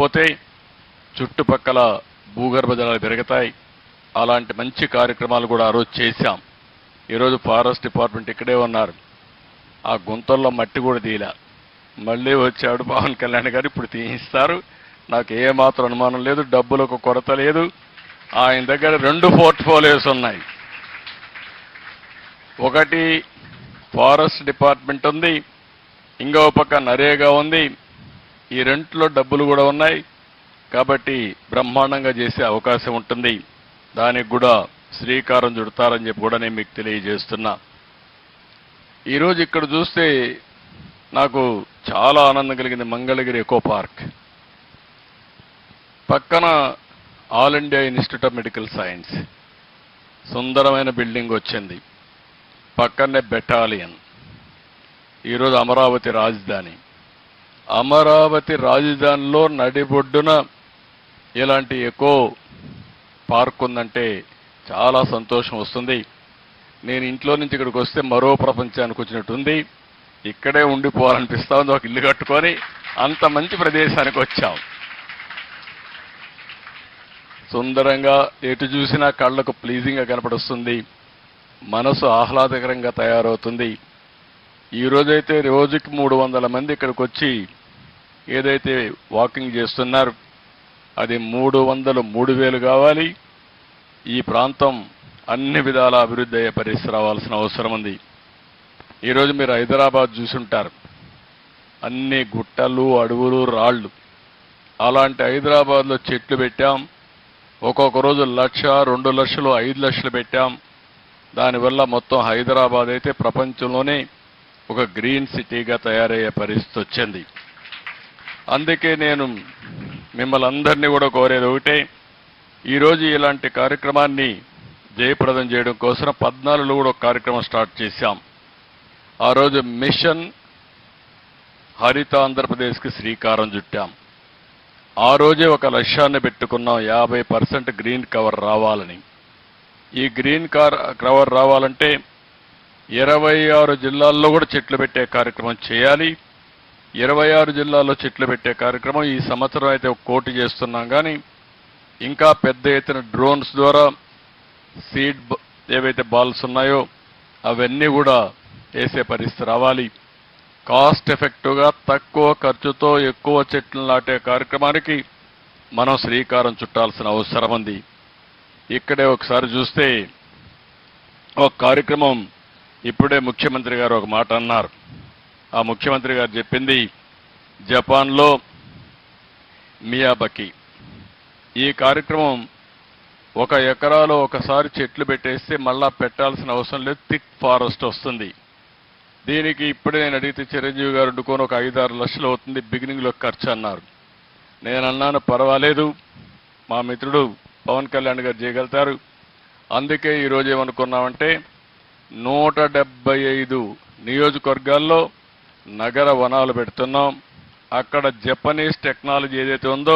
పోతే చుట్టుపక్కల భూగర్భ జలాలు పెరుగుతాయి. అలాంటి మంచి కార్యక్రమాలు కూడా ఆ రోజు చేశాం. ఈరోజు ఫారెస్ట్ డిపార్ట్మెంట్ ఇక్కడే ఉన్నారు. ఆ గుంతల్లో మట్టి కూడా తీయలే. మళ్ళీ వచ్చాడు పవన్ కళ్యాణ్ గారు ఇప్పుడు తీయిస్తారు. నాకు ఏమాత్రం అనుమానం లేదు డబ్బులకు కొరత లేదు. ఆయన దగ్గర రెండు పోర్ట్ఫోలియోస్ ఉన్నాయి. ఒకటి ఫారెస్ట్ డిపార్ట్మెంట్ ఉంది ఇంకో పక్క నరేగా ఉంది. ఈ రెంట్లో డబ్బులు కూడా ఉన్నాయి. కాబట్టి బ్రహ్మాండంగా చేసే అవకాశం ఉంటుంది. దానికి కూడా శ్రీకారం చుడతారని చెప్పి కూడా నేను మీకు తెలియజేస్తున్నా. ఈరోజు ఇక్కడ చూస్తే నాకు చాలా ఆనందం కలిగింది. Mangalagiri eco park. పక్కన all India institute of medical science. సుందరమైన బిల్డింగ్ వచ్చింది. పక్కనే బెటాలియన్. ఈరోజు అమరావతి రాజధాని. అమరావతి రాజధానిలో నడిబొడ్డున ఇలాంటి ఎకో పార్క్ ఉందంటే చాలా సంతోషం వస్తుంది. నేను ఇంట్లో నుంచి ఇక్కడికి వస్తే మరో ప్రపంచానికి వచ్చినట్టుంది ఇక్కడే ఉండిపోవాలనిపిస్తా ఉంది ఒక ఇల్లు కట్టుకొని అంత మంచి ప్రదేశానికి వచ్చాం. సుందరంగా ఎటు చూసినా కళ్ళకు ప్లీజింగ్గా కనపడుస్తుంది. మనసు ఆహ్లాదకరంగా తయారవుతుంది. ఈ రోజైతే రోజుకి మూడు వందల మంది ఇక్కడికి వచ్చి ఏదైతే వాకింగ్ చేస్తున్నారు అది మూడు వందలు మూడు వేలు కావాలి. ఈ ప్రాంతం అన్ని విధాల అభివృద్ధి అయ్యే పరిస్థితి రావాల్సిన అవసరం ఉంది. ఈరోజు మీరు హైదరాబాద్ చూసుంటారు. అన్ని గుట్టలు అడవులు రాళ్ళు. అలాంటి హైదరాబాద్లో చెట్లు పెట్టాం. ఒక్కొక్క రోజు లక్ష రెండు లక్షలు ఐదు లక్షలు పెట్టాం. దానివల్ల మొత్తం హైదరాబాద్ అయితే ప్రపంచంలోనే ఒక గ్రీన్ సిటీగా తయారయ్యే పరిస్థితి వచ్చింది. అందుకే నేను మిమ్మల్ని అందరినీ కూడా కోరేది ఒకటే ఈరోజు ఇలాంటి కార్యక్రమాన్ని జయప్రదం చేయడం కోసం పద్నాలుగులో కూడా ఒక కార్యక్రమం స్టార్ట్ చేశాం. ఆ రోజు మిషన్ హరిత ఆంధ్రప్రదేశ్కి శ్రీకారం చుట్టాం. ఆ రోజే ఒక లక్ష్యాన్ని పెట్టుకున్నాం యాభై పర్సెంట్ గ్రీన్ కవర్ రావాలని. ఈ గ్రీన్ కార్ కవర్ రావాలంటే ఇరవై ఆరు జిల్లాల్లో కూడా చెట్లు పెట్టే కార్యక్రమం చేయాలి. ఇరవై ఆరు జిల్లాల్లో చెట్లు పెట్టే కార్యక్రమం ఈ సంవత్సరం అయితే ఒక కోటి చేస్తున్నాం. కానీ ఇంకా పెద్ద ఎత్తున డ్రోన్స్ ద్వారా సీడ్ ఏవైతే బాల్స్ ఉన్నాయో అవన్నీ కూడా వేసే పరిస్థితి రావాలి. కాస్ట్ ఎఫెక్టివ్గా తక్కువ ఖర్చుతో ఎక్కువ చెట్లు నాటే కార్యక్రమానికి మనం శ్రీకారం చుట్టాల్సిన అవసరం ఉంది. ఇక్కడే ఒకసారి చూస్తే ఒక కార్యక్రమం ఇప్పుడే ముఖ్యమంత్రి గారు ఒక మాట అన్నారు. ఆ ముఖ్యమంత్రి గారు చెప్పింది జపాన్లో మియాబకి ఈ కార్యక్రమం ఒక ఎకరాలో ఒకసారి చెట్లు పెట్టేస్తే మళ్ళా పెట్టాల్సిన అవసరం లేదు థిక్ ఫారెస్ట్ వస్తుంది. దీనికి ఇప్పుడే నేను అడిగితే చిరంజీవి గారు వండుకొని ఒక ఐదారు లక్షలు అవుతుంది బిగినింగ్లో ఖర్చు అన్నారు. నేను అన్నాను పర్వాలేదు మా మిత్రుడు పవన్ కళ్యాణ్ గారు చేయగలుగుతారు. అందుకే ఈరోజు ఏమనుకున్నామంటే నూట డెబ్బై ఐదు నియోజకవర్గాల్లో నగర వనాలు పెడుతున్నాం. అక్కడ జపనీస్ టెక్నాలజీ ఏదైతే ఉందో